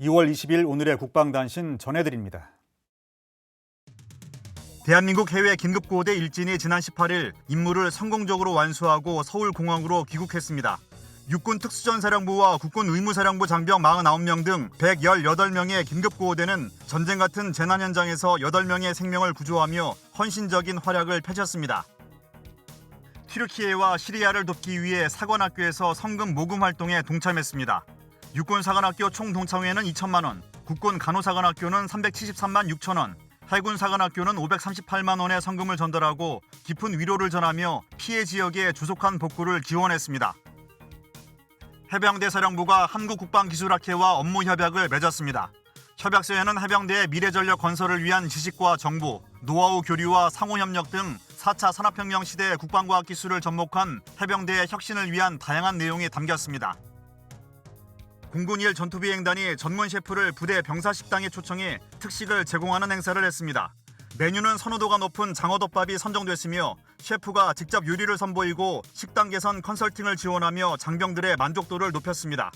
2월 20일 오늘의 국방단신 전해드립니다. 대한민국 해외 긴급구호대 일진이 지난 18일 임무를 성공적으로 완수하고 서울공항으로 귀국했습니다. 육군 특수전사령부와 국군 의무사령부 장병 49명 등 118명의 긴급구호대는 전쟁 같은 재난 현장에서 8명의 생명을 구조하며 헌신적인 활약을 펼쳤습니다. 튀르키예와 시리아를 돕기 위해 사관학교에서 성금 모금 활동에 동참했습니다. 육군 사관학교 총 동참회는 2천만 원, 국군 간호사관학교는 373만 6천 원, 해군 사관학교는 538만 원의 성금을 전달하고 깊은 위로를 전하며 피해 지역의 주속한 복구를 기원했습니다. 해병대 사령부가 한국국방기술학회와 업무 협약을 맺었습니다. 협약서에는 해병대의 미래전력 건설을 위한 지식과 정보, 노하우 교류와 상호협력 등 4차 산업혁명 시대의 국방과학 기술을 접목한 해병대의 혁신을 위한 다양한 내용이 담겼습니다. 공군 1 전투비행단이 전문 셰프를 부대 병사식당에 초청해 특식을 제공하는 행사를 했습니다. 메뉴는 선호도가 높은 장어덮밥이 선정됐으며 셰프가 직접 요리를 선보이고 식당 개선 컨설팅을 지원하며 장병들의 만족도를 높였습니다.